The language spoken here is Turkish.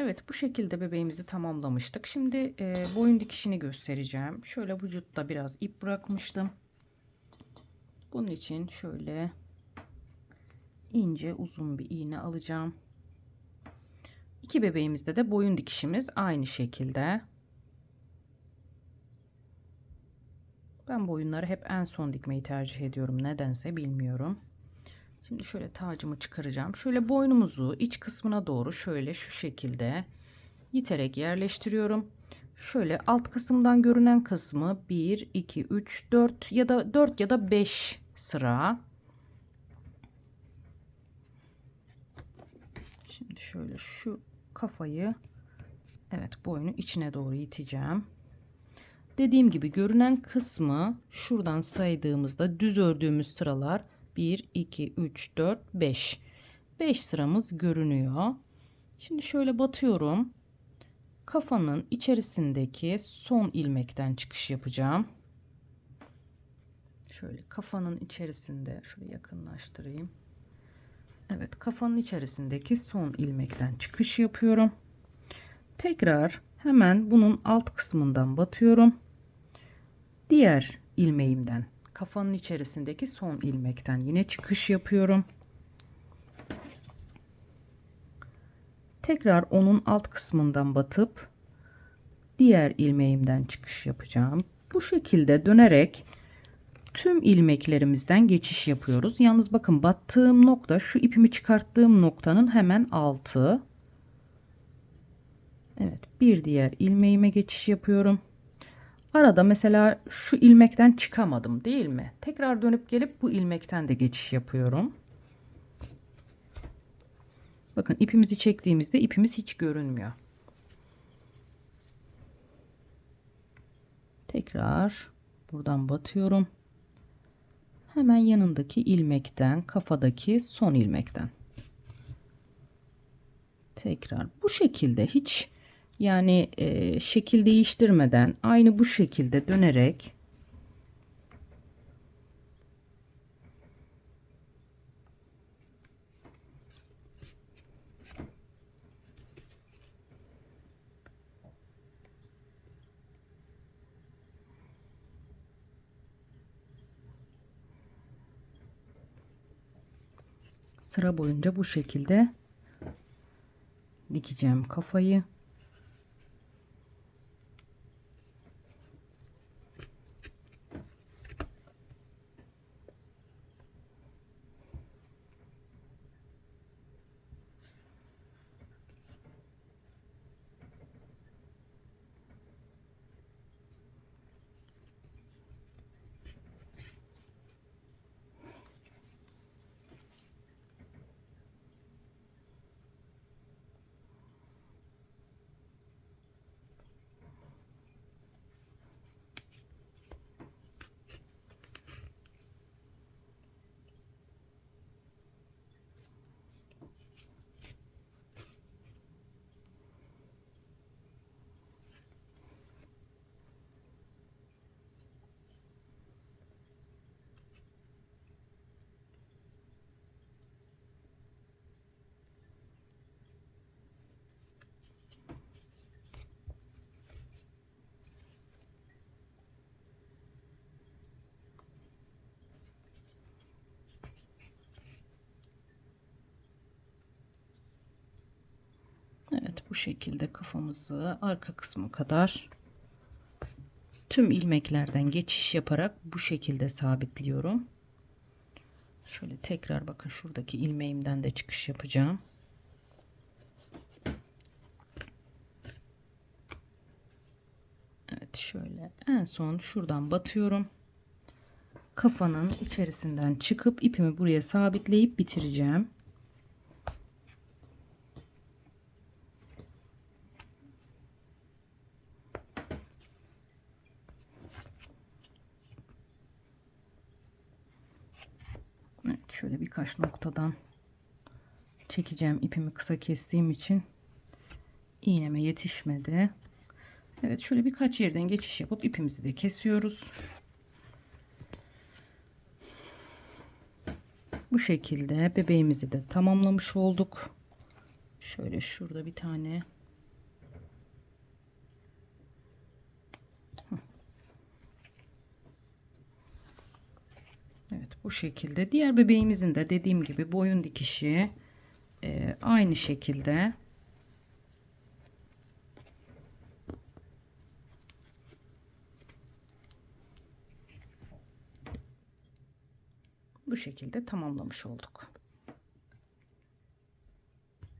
Evet bu şekilde bebeğimizi tamamlamıştık. Şimdi e, boyun dikişini göstereceğim. Şöyle vücutta biraz ip bırakmıştım. Bunun için şöyle ince uzun bir iğne alacağım. İki bebeğimizde de boyun dikişimiz aynı şekilde. Ben boyunları hep en son dikmeyi tercih ediyorum. Nedense bilmiyorum. Şimdi şöyle tacımı çıkaracağım. Şöyle boynumuzu iç kısmına doğru şöyle şu şekilde iterek yerleştiriyorum. Şöyle alt kısımdan görünen kısmı 1, 2, 3, 4 ya da 4 ya da 5 sıra. Şimdi şöyle şu kafayı evet boynu içine doğru iteceğim. Dediğim gibi görünen kısmı şuradan saydığımızda düz ördüğümüz sıralar 1, 2, 3, 4, 5. 5 sıramız görünüyor. Şimdi şöyle batıyorum. Kafanın içerisindeki son ilmekten çıkış yapacağım. Şöyle kafanın içerisinde şöyle yakınlaştırayım. Evet kafanın içerisindeki son ilmekten çıkış yapıyorum. Tekrar hemen bunun alt kısmından batıyorum. Diğer ilmeğimden kafanın içerisindeki son ilmekten yine çıkış yapıyorum. Tekrar onun alt kısmından batıp diğer ilmeğimden çıkış yapacağım. Bu şekilde dönerek tüm ilmeklerimizden geçiş yapıyoruz. Yalnız bakın battığım nokta şu ipimi çıkarttığım noktanın hemen altı. Evet bir diğer ilmeğime geçiş yapıyorum. Arada mesela şu ilmekten çıkamadım değil mi? Tekrar dönüp gelip bu ilmekten de geçiş yapıyorum. Bakın ipimizi çektiğimizde ipimiz hiç görünmüyor. Tekrar buradan batıyorum. Hemen yanındaki ilmekten, kafadaki son ilmekten. Tekrar bu şekilde hiç yani e, şekil değiştirmeden aynı bu şekilde dönerek sıra boyunca bu şekilde dikeceğim kafayı. Evet bu şekilde kafamızı arka kısmı kadar tüm ilmeklerden geçiş yaparak bu şekilde sabitliyorum. Şöyle tekrar bakın şuradaki ilmeğimden de çıkış yapacağım. Evet şöyle en son şuradan batıyorum. Kafanın içerisinden çıkıp ipimi buraya sabitleyip bitireceğim. Evet, şöyle birkaç noktadan çekeceğim ipimi kısa kestiğim için iğneme yetişmedi. Evet şöyle birkaç yerden geçiş yapıp ipimizi de kesiyoruz. Bu şekilde bebeğimizi de tamamlamış olduk. Şöyle şurada bir tane Bu şekilde. Diğer bebeğimizin de dediğim gibi boyun dikişi e, aynı şekilde. Bu şekilde tamamlamış olduk.